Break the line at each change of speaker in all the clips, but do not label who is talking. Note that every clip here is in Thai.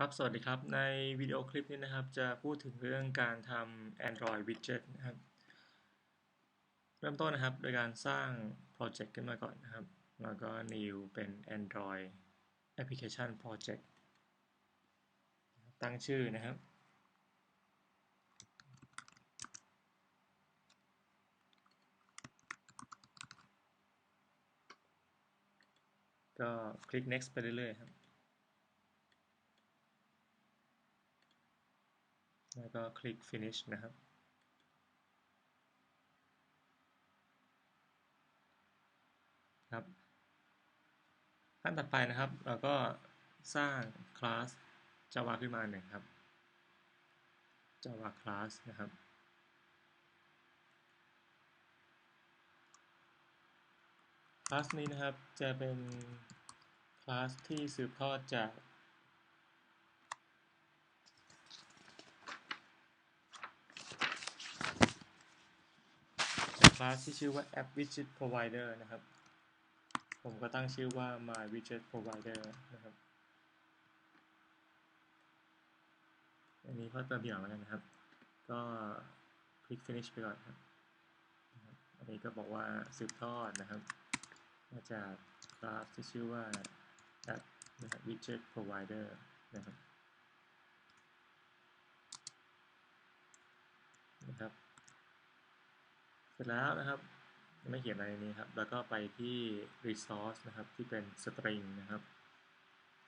ครับ สวัสดีครับ ในวิดีโอคลิปนี้นะครับ จะพูดถึงเรื่องการทำ Android Widget นะครับ เริ่มต้นนะครับ โดยการสร้างโปรเจกต์ขึ้นมาก่อนนะครับ แล้วก็ new เป็น Android Application Project ตั้งชื่อนะครับ ก็คลิก next ไปเรื่อยๆครับ แล้วก็คลิก finish นะครับ ครับ ขั้นถัดไปนะครับ เราก็สร้างคลาส Java ขึ้นมาหนึ่งครับ Java class นะครับคลาสนี้นะครับจะเป็นคลาสที่สืบทอดจาก คลาสที่ชื่อว่า App Widget Provider นะครับ ผมก็ตั้งชื่อว่า My Widget Provider นะครับ อันนี้เพิ่มเติมทีหลังแล้วกันนะครับ ก็คลิก finish ไปก่อนครับ อันนี้ก็บอกว่าสืบทอดนะครับ มาจากคลาสที่ชื่อว่า App นะครับ Widget Provider นะครับนะครับ สร็จแล้วนะครับไม่เขียนอะไรนี้ครับ แล้วก็ไปที่ resource นะครับ ที่เป็น string นะครับ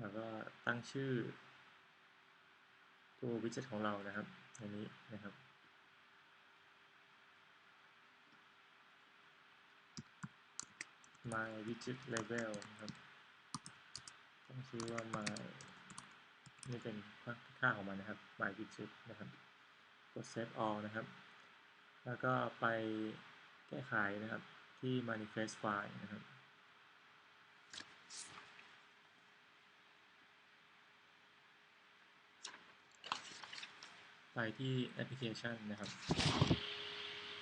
แล้วก็ตั้งชื่อ ตัว widget ของเรานะครับ อันนี้นะครับ my widget label นะครับตั้งชื่อว่า my นี่เป็นค่าของมันนะครับ my widget นะครับ กด save all นะครับ แล้วก็ไปแก้ไขนะครับที่ manifest file นะครับ ไปที่ application นะครับ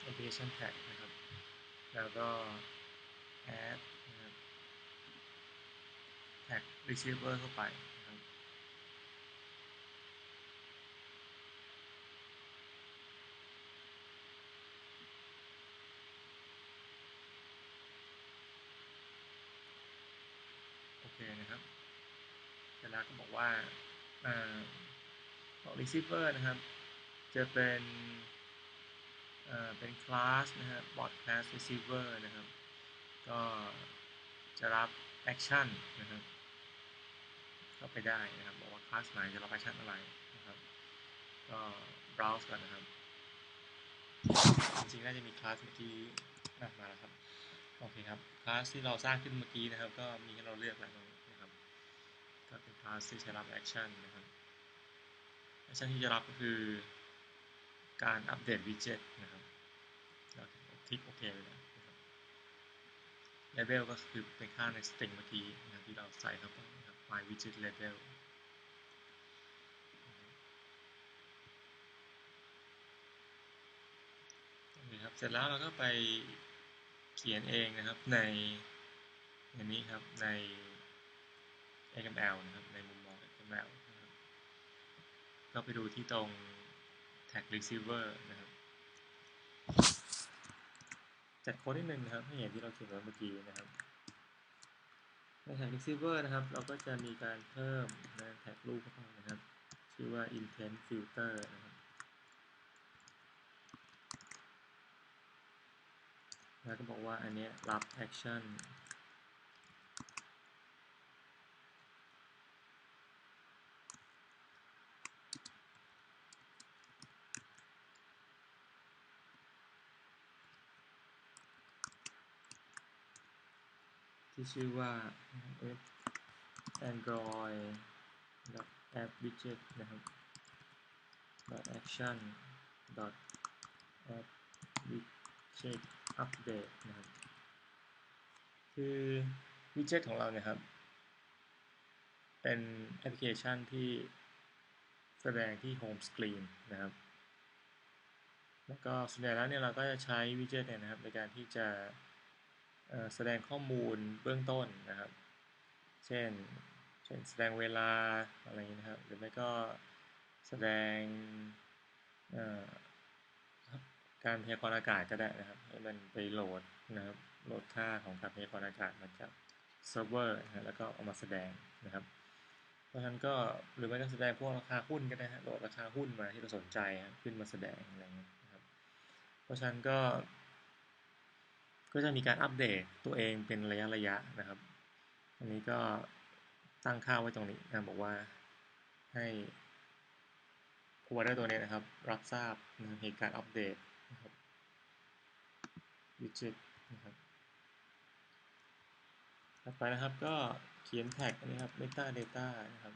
application tag นะครับ แล้วก็ add นะครับ tag receiver เข้าไปนะครับ โอเคนะครับ เสร็จแล้ ว่าของ receiver นะครับ จะเป็นเป็นคลาสนะครับ bot class receiver นะครับ ก็จะรับ action นะครับเข้าไปได้นะครับ บอกว่าคลาสไหนจะรับ action อะไรนะครับ ก็ browse ก่อนนะครับ จริงๆ น่าจะมีคลาสเมื่อกี้มาแล้วครับ โอเคครับ คลาสที่เราสร้างขึ้นเมื่อกี้นะครับ ก็มีให้เราเลือกแล้ว ก็เป็นคลาสที่จะรับ action นะครับ action ที่จะรับก็คือการอัปเดต widget นะครับเราคลิกโอเคเลยนะครับ label ก็คือเป็นค่าใน string เมื่อกี้นะครับที่เราใส่เข้าไปนะครับ my widget label นี่ครับเสร็จแล้วเราก็ไปเขียนเองนะครับในอันนี้ครับใน XML นะครับ ในมุมมอง XML นะครับก็ไปดูที่ตรง tag receiver นะครับ จัดโค้ดนิดนึงนะครับให้เห็นที่เราเขียนไว้เมื่อกี้นะครับ ใน tag receiver นะครับ เราก็จะมีการเพิ่มนะ tag รูปเข้าไปนะครับ ชื่อว่า intent filter นะครับ แล้วก็บอกว่าอันนี้รับ action ที่ชื่อว่า android app widget นะครับ action app widget update นะครับ คือวิดเจ็ตของเราเนี่ยครับ เป็นแอปพลิเคชันที่แสดงที่โฮมสกรีนนะครับ แล้วก็ส่วนใหญ่แล้วเนี่ยเราก็จะใช้วิดเจ็ตเนี่ยนะครับในการที่จะ แสดงข้อมูลเบื้องต้นนะครับ เช่น เช่นแสดงเวลาอะไรอย่างนี้นะครับ หรือไม่ก็แสดงการพยากรณ์อากาศก็ได้นะครับ ให้มันไปโหลดนะครับ โหลดค่าของการพยากรณ์อากาศมาจากเซิร์ฟเวอร์นะแล้วก็เอามาแสดงนะครับ เพราะฉะนั้นก็หรือไม่ก็แสดงพวกราคาหุ้นก็ได้ฮะโหลดราคาหุ้นมาที่เราสนใจขึ้นมาแสดงอะไรเงี้ยนะครับ เพราะฉะนั้นก็ ก็จะมีการอัปเดตตัวเองเป็นระยะระยะนะครับ อันนี้ก็ตั้งค่าไว้ตรงนี้นะบอกว่าให้ผู้ว่าได้ตัวนี้นะครับ รับทราบนะเหตุการณ์อัปเดตนะครับวิจิตนะครับต่อไปนะครับก็เขียนแท็กนะครับ meta data นะครับ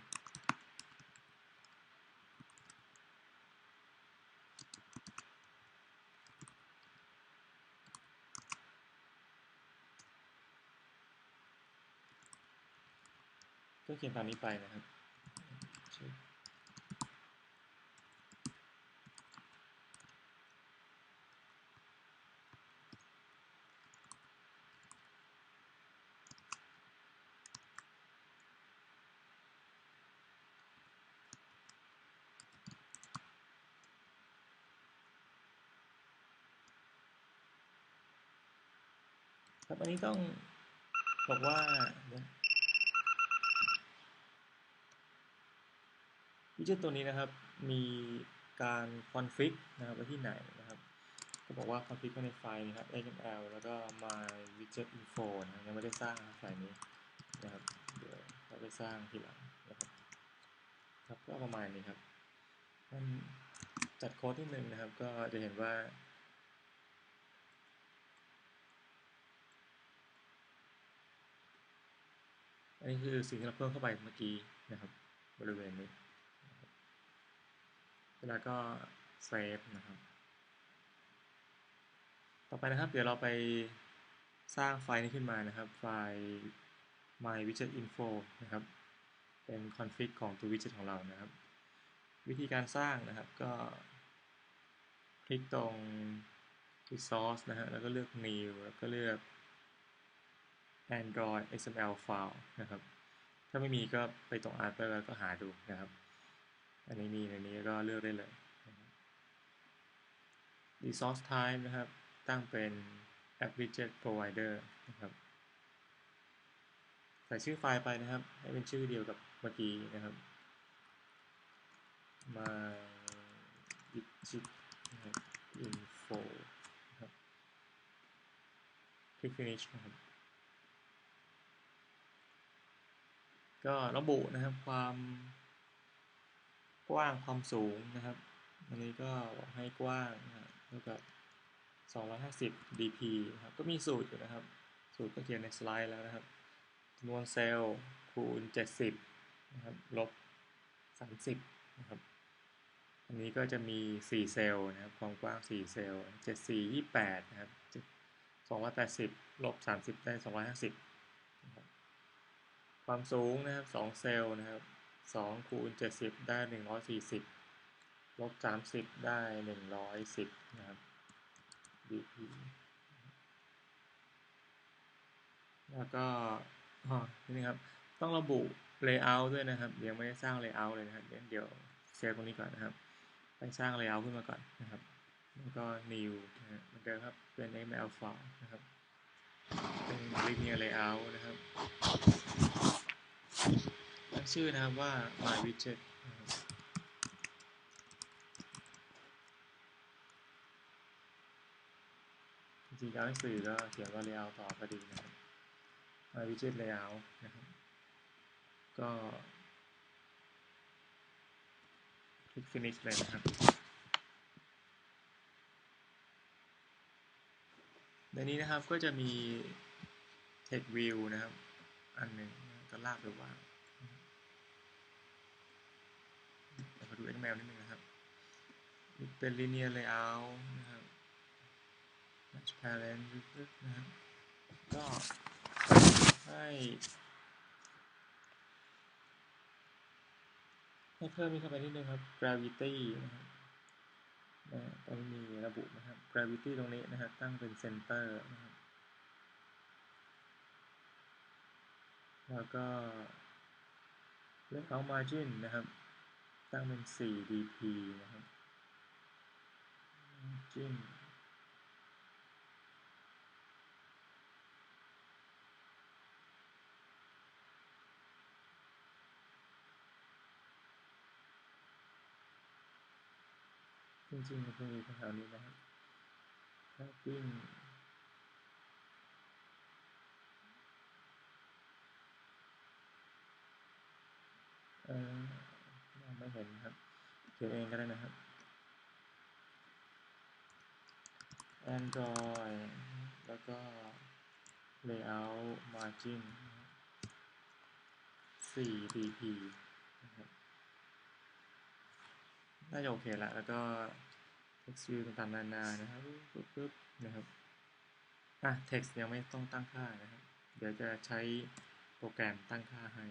ก็เขียนตามนี้ไปนะครับครับอันนี้ต้องบอกว่า วิจิตตัวนี้นะครับ มีการคอนฟิกนะครับไว้ที่ไหนนะครับ ก็บอกว่าคอนฟิกไว้ในไฟล์นะครับ xml แล้วก็ my widget info นะยังไม่ได้สร้างไฟล์นี้นะครับ เดี๋ยวเราไปสร้างทีหลังนะครับ ครับก็ประมาณนี้ครับจัดโค้ดที่หนึ่งนะครับ ก็จะเห็นว่าอันนี้คือสิ่งที่เราเพิ่มเข้าไปเมื่อกี้นะครับ บริเวณนี้ แล้วก็เซฟนะครับ ต่อไปนะครับ เดี๋ยวเราไปสร้างไฟล์นี้ขึ้นมานะครับ ไฟล์ my widget info นะครับ เป็นคอนฟิกของตัว widget ของเรานะครับ วิธีการสร้างนะครับก็ คลิกตรง resource นะฮะ แล้วก็เลือก new แล้วก็เลือก Android XML file นะครับ ถ้าไม่มีก็ไปตรง Arter แล้วก็หาดูนะครับ อันนี้มีในนี้ก็เลือกได้เลย Resource type นะครับ ตั้งเป็น App Widget Provider นะครับ ใส่ชื่อไฟล์ไปนะครับ ให้เป็นชื่อเดียวกับเมื่อกี้นะครับมา widget info นะครับ คลิก finish นะครับก็ระบุนะครับความ กว้างความสูงนะครับ อันนี้ก็บอกให้กว้างนะเท่ากับ 250 dp ครับ ก็มีสูตรอยู่นะครับ สูตรก็เขียนในสไลด์แล้วนะครับจำนวนเซลล์คูณ 70 นะครับ ลบ 30 นะครับ อันนี้ก็จะมี 4 เซลล์นะครับ ความกว้าง 4 เซลล์ 74 28 นะครับ 280 ลบ 30 ได้ 250ความสูงนะครับ 2 เซลล์นะครับ 2คูณ70ได้140ลบ30ได้110นะครับ dp แล้วก็นี่ครับ ต้องระบุ layout ด้วยนะครับเดี๋ยวไม่ได้สร้าง layout เลยนะครับ เดี๋ยวเซฟตรงนี้ก่อนนะครับ ไปสร้าง layout ขึ้นมาก่อนนะครับ แล้วก็ new นะฮะมันเดิมครับ เป็น xml file นะครับ เป็น linear layout นะครับ ตั้งชื่อนะครับว่า my widget จริงๆการหนังสือก็เขียนว่า layout ต่อก็ดีนะครับ my widget layout นะครับก็คลิก finish เลยนะครับ ในนี้นะครับก็จะมี text view นะครับ อันหนึ่งก็ลากไปวาง เดี๋ยวมาดู XML นิดนึงนะครับเป็น linear layout นะครับ match parent นะครับก็ให้ให้เพิ่มมีเข้าไปนิดนึงครับ gravity นะครับตรงนี้มีระบุนะครับ gravity ตรงนี้นะครับ ตั้งเป็น center นะครับ แล้วก็ layout margin นะครับ ตั้งเป็น 4 dp นะครับ margin จริงๆมันจะมีแถวๆนี้นะครับ padding เอ่อมองไม่ เห็นครับ เขียนเองก็ได้นะครับ Android แล้วก็ layout margin 4 dp นะครับน่าจะโอเคละแล้วก็ text view ต่างๆนานานะครับปึ๊บปึ๊บนะครับอะ text ยังไม่ต้องตั้งค่านะครับ เดี๋ยวจะใช้โปรแกรมตั้งค่าให้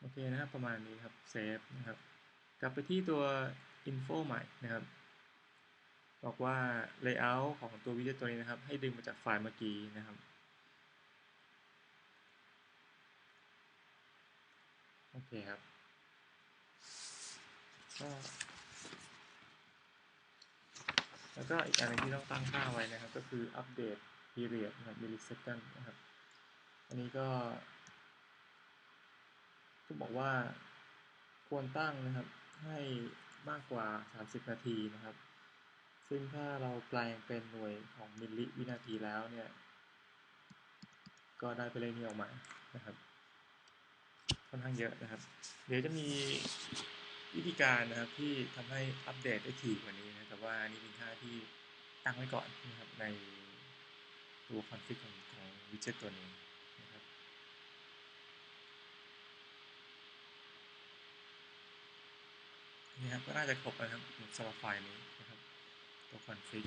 โอเคนะครับ ประมาณนี้ครับเซฟนะครับกลับไปที่ตัว info ใหม่นะครับ บอกว่า layout ของตัววิดีโอตัวนี้นะครับ ให้ดึงมาจากไฟล์เมื่อกี้นะครับโอเคครับก็แล้วก็อีกอันหนึงที่ต้องตั้งค่าไว้นะครับ ก็คืออัปเดต period นะครับ millisecond นะครับ อันนี้ก็ ว่าควรตั้งนะครับให้มากกว่า 30 นาทีนะครับ ซึ่งถ้าเราแปลงเป็นหน่วยของมิลลิวินาทีแล้วเนี่ย ก็ได้ไปเลขนี้ออกมานะครับ ค่อนข้างเยอะนะครับ เดี๋ยวจะมีวิธีการนะครับที่ทำให้อัปเดตได้ถี่กว่านี้นะ แต่ว่านี่เป็นค่าที่ตั้งไว้ก่อนนะครับในตัวคอนฟิกของของวิดเจ็ตตัวนี้นะครับ นี่ครับก็น่าจะครบแล้วครับสำหรับไฟล์นี้นะครับ ตัวคอนฟิก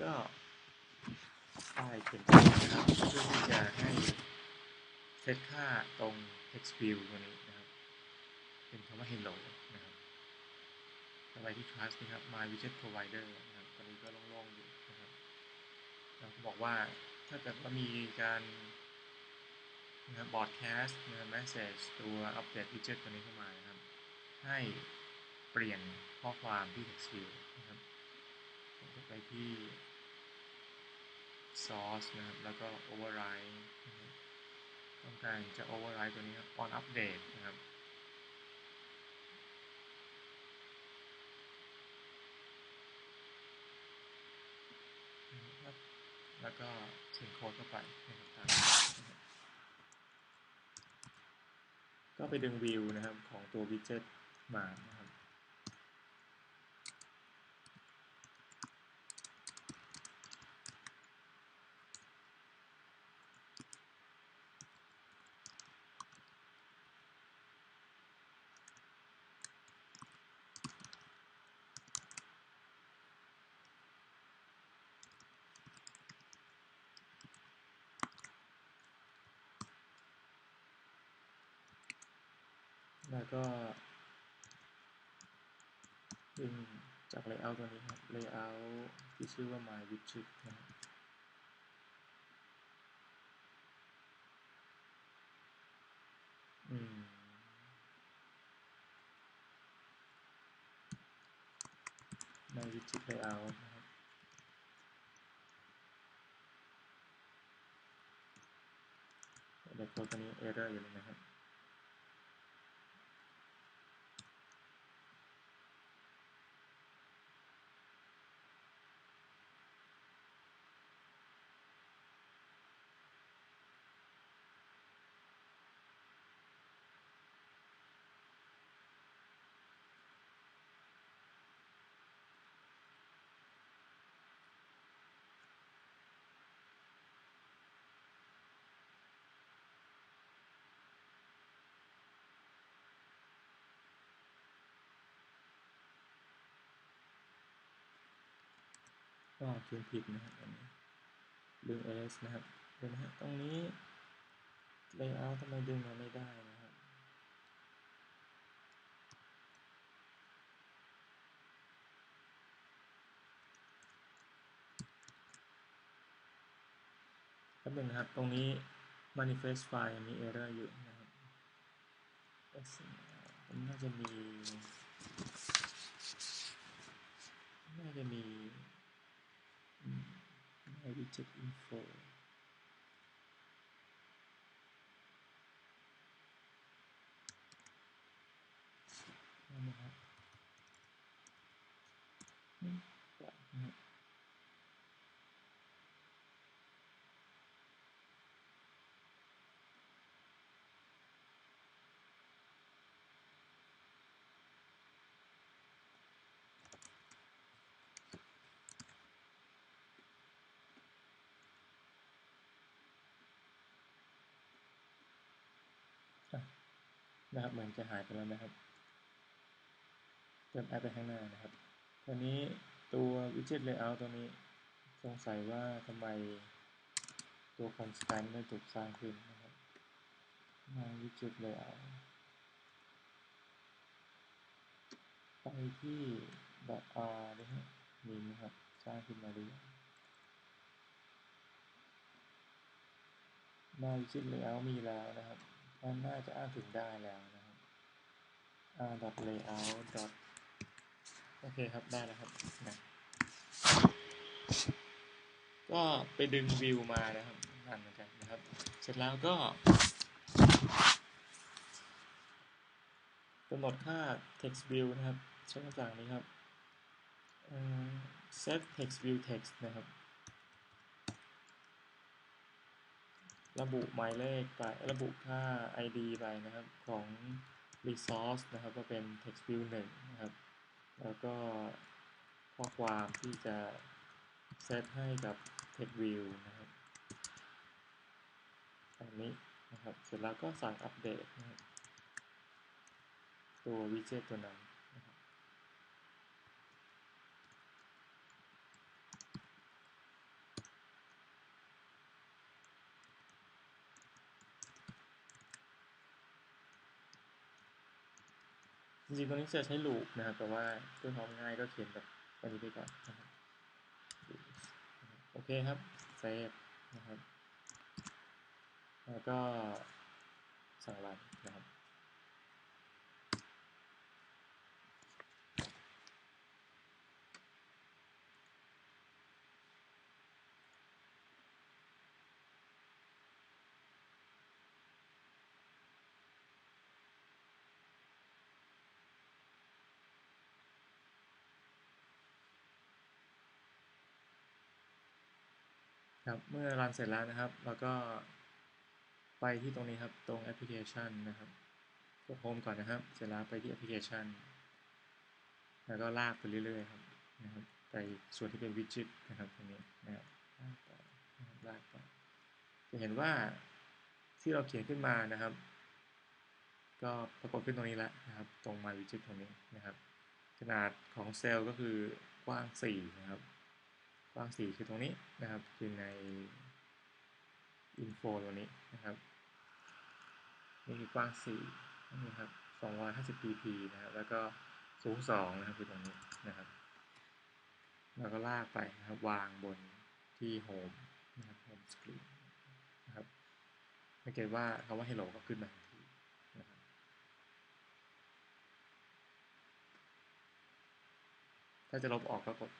ก็ไฟล์เขียนโค้ดนะครับเพื่อที่จะให้เซตค่าตรง text view ตัวนี้นะครับ เป็นคำว่า hello นะครับต่อไปที่ class นี้ครับ my widget provider นะครับตอนนี้ก็โล่งๆอยู่นะครับเราบอกว่าถ้าเกิดว่ามีการนะครับ broadcast นะครับ message ตัว update widget ตัวนี้เข้ามานะครับ ให้เปลี่ยนข้อความที่ text view นะครับผมจะไปที่ source นะครับ แล้วก็ override ต้องการจะ override ตัวนี้ครับ on update นะครับ แล้วก็เขียนโค้ดเข้าไปนะครับตามก็ไปดึงวิวนะครับของตัว widget มานะครับแล้วก็ ดึงจาก layout ตัวนี้ครับ layout ที่ชื่อว่า my widget นะครับอืม my widget layout นะครับเดี๋ยวตัวนี้ error อยู่เลยนะครับ ก็เขียนผิดนะครับอันนี้ดึง s นะครับดูนะฮะตรงนี้ layout ทำไมดึงมาไม่ได้นะครับแป๊บนึงนะครับ ตรงนี้ manifest file มี error อยู่นะครับผมน่าจะมี น่าจะมีอืม ใน widget info นั่นนะครับอืมแปลกนะครับ อะ นะครับเหมือนจะหายไปแล้วนะครับเติมแอปไปข้างหน้านะครับตอนนี้ตัว widget layout ตัวนี้สงสัยว่าทำไมตัว constant ไม่ถูกสร้างขึ้นนะครับมา widget layout ไปที่ .r นะฮะมีนะครับ สร้างขึ้นมาหรือยังมา widget layout มีแล้วนะครับ มันน่าจะอ้างถึงได้แล้วนะครับ r layout โอเคครับ ได้แล้วครับนะก็ไปดึงวิวมานะครับนั่นเหมือนกันนะครับ เสร็จแล้วก็กำหนดค่า text view นะครับ ใช้คำสั่งนี้ครับเอ่อ set text view text นะครับ ระบุหมายเลขไประบุค่า id ไปนะครับของ resource นะครับก็เป็น text view 1นะครับ แล้วก็ข้อความที่จะเซตให้กับ text view นะครับอันนี้นะครับ เสร็จแล้วก็สั่งอัปเดตตัว widget ตัวนั้นนะครับ จริงๆตอนนี้จะใช้ลูปนะครับ แต่ว่าเพื่อความง่ายก็เขียนแบบตัวนี้ไปก่อนนะครับโอเคครับเซฟนะครับ แล้วก็สั่งรันนะ ครับ เมื่อรันเสร็จแล้วนะครับแล้วก็ไปที่ตรงนี้ครับ ตรงแอปพลิเคชันนะครับกดโฮมก่อนนะครับ เสร็จแล้วไปที่แอปพลิเคชัน แล้วก็ลากไปเรื่อยๆครับนะครับไปส่วนที่เป็นวิดจิตนะครับตรงนี้นะครับลากไปนะครับลากไปจะเห็นว่าที่เราเขียนขึ้นมานะครับ ก็ปรากฏขึ้นตรงนี้แล้วนะครับ ตรง My Widget ตรงนี้นะครับ ขนาดของเซลล์ก็คือกว้าง4นะครับ ว้าง4คือตรงนี้นะครับ คือใน info ตัวนี้นะครับ นี่คือกว้าง4นี่ครับ250 pp นะครับ แล้วก็สูง2นะครับคือตรงนี้นะครับ แล้วก็ลากไปนะครับ วางบนที่ home นะครับ home screen นะครับสังเกตว่าคำว่า hello ก็ขึ้นมาทันทีนะครับถ้าจะลบออกก็กด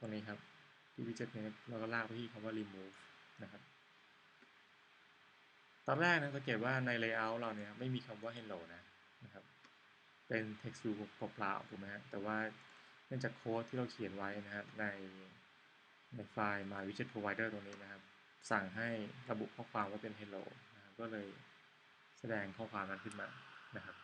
ตรงนี้ครับ ที่วิดเจ็ตนี้เราก็ลากไปที่คำว่า remove นะครับตอนแรกนะสังเกตว่าใน layout เราเนี่ยไม่มีคำว่า hello นะนะครับเป็น text view เปล่าๆถูกไหมฮะแต่ว่าเนื่องจากโค้ดที่เราเขียนไว้นะครับในในไฟล์ my widget provider ตรงนี้นะครับ สั่งให้ระบุข้อความว่าเป็น hello นะครับก็เลยแสดงข้อความนั้นขึ้นมานะครับ